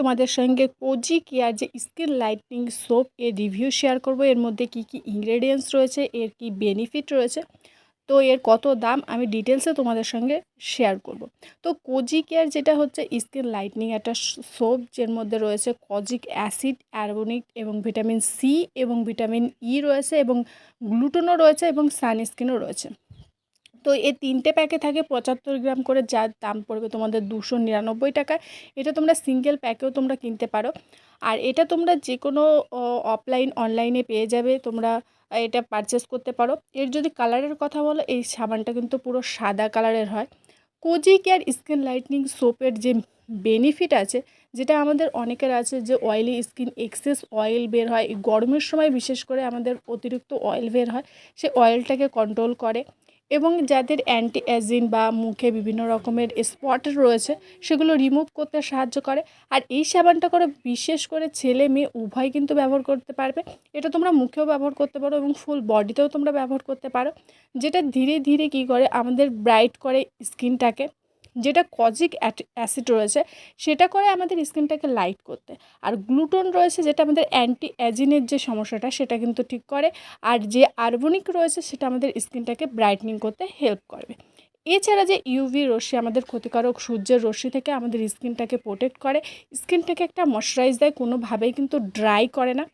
তোমাদের সঙ্গে cozy care যে স্কিন লাইটনিং সোপ এর রিভিউ শেয়ার করব। এর মধ্যে কি কি ইনগ্রেডিয়েন্টস রয়েছে, এর কি বেনিফিট রয়েছে, তো এর কত দাম আমি ডিটেলসে তোমাদের সঙ্গে শেয়ার করব। তো কোজি কেয়ার যেটা হচ্ছে স্কিন লাইটনিং একটা সোপ যার মধ্যে রয়েছে কজিক অ্যাসিড অ্যারবনিক এবং ভিটামিন সি এবং ভিটামিন ই রয়েছে এবং গ্লুটোনও রয়েছে এবং সানস্ক্রিনও রয়েছে। তো এই তিনটে প্যাকে থাকে পঁচাত্তর গ্রাম করে যার দাম পড়বে তোমাদের দুশো নিরানব্বই টাকায় এটা তোমরা সিঙ্গেল প্যাকেও তোমরা কিনতে পারো। আর এটা তোমরা যে কোনো অফলাইন অনলাইনে পেয়ে যাবে। তোমরা এটা পারচেস করতে পারো। এর যদি কালারের কথা বলো, এই সাবানটা কিন্তু পুরো সাদা কালারের হয়। কোজি কেয়ার স্কিন লাইটনিং সোপের যে বেনিফিট আছে, যেটা আমাদের অনেকের আছে যে অয়েলি স্কিন এক্সেস অয়েল বের হয়। গরমের সময় বিশেষ করে আমাদের অতিরিক্ত অয়েল বের হয়। সে অয়েলটাকে কন্ট্রোল করে। এবং যাদের অ্যান্টি অ্যাজিন বা মুখে বিভিন্ন রকমের স্পট রয়েছে, সেগুলো রিমুভ করতে সাহায্য করে। আর এই সাবানটা করে বিশেষ করে ছেলে মেয়ে উভয় কিন্তু ব্যবহার করতে পারবে। এটা তোমরা মুখেও ব্যবহার করতে পারো এবং ফুল বডিতেও তোমরা ব্যবহার করতে পারো। যেটা ধীরে ধীরে কি করে আমাদের ব্রাইট করে স্কিনটাকে যেটা কজিক অ্যাসিড রয়েছে, সেটা করে আমাদের স্কিনটাকে লাইট করতে। আর গ্লুটোন রয়েছে, যেটা আমাদের অ্যান্টি অ্যাজিনের যে সমস্যাটা, সেটা কিন্তু ঠিক করে। আর যে আর্বনিক রয়েছে, সেটা আমাদের স্কিনটাকে ব্রাইটনিং করতে হেল্প করবে। এছাড়া যে ইউভি রশ্মি, আমাদের ক্ষতিকারক সূর্যের রশ্মি থেকে আমাদের স্কিনটাকে প্রোটেক্ট করে। স্কিনটাকে একটা ময়শ্চারাইজ দেয়, কোনোভাবেই কিন্তু ড্রাই করে না।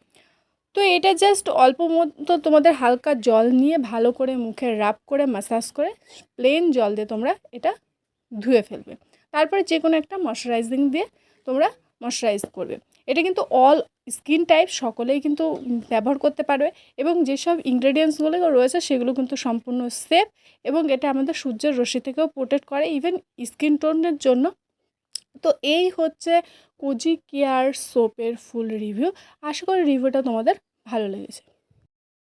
তো এটা জাস্ট অল্প মতো তোমাদের হালকা জল নিয়ে ভালো করে মুখে রাব করে, মাসাজ করে, প্লেন জল দিয়ে তোমরা এটা ধুয়ে ফেলবে। তারপরে যে কোনো একটা ময়শ্চারাইজিং দিয়ে তোমরা ময়শ্চারাইজ করবে। এটা কিন্তু অল স্কিন টাইপ সকলেই কিন্তু ব্যবহার করতে পারবে এবং যেসব ইনগ্রেডিয়েন্টসগুলো রয়েছে সেগুলো কিন্তু সম্পূর্ণ সেফ এবং এটা আমাদের সূর্যের রশ্মি থেকেও প্রোটেক্ট করে ইভেন স্কিন টোনের জন্য। তো এই হচ্ছে কোজি কেয়ার সোপের ফুল রিভিউ আশা করি রিভিউটা তোমাদের ভালো লেগেছে।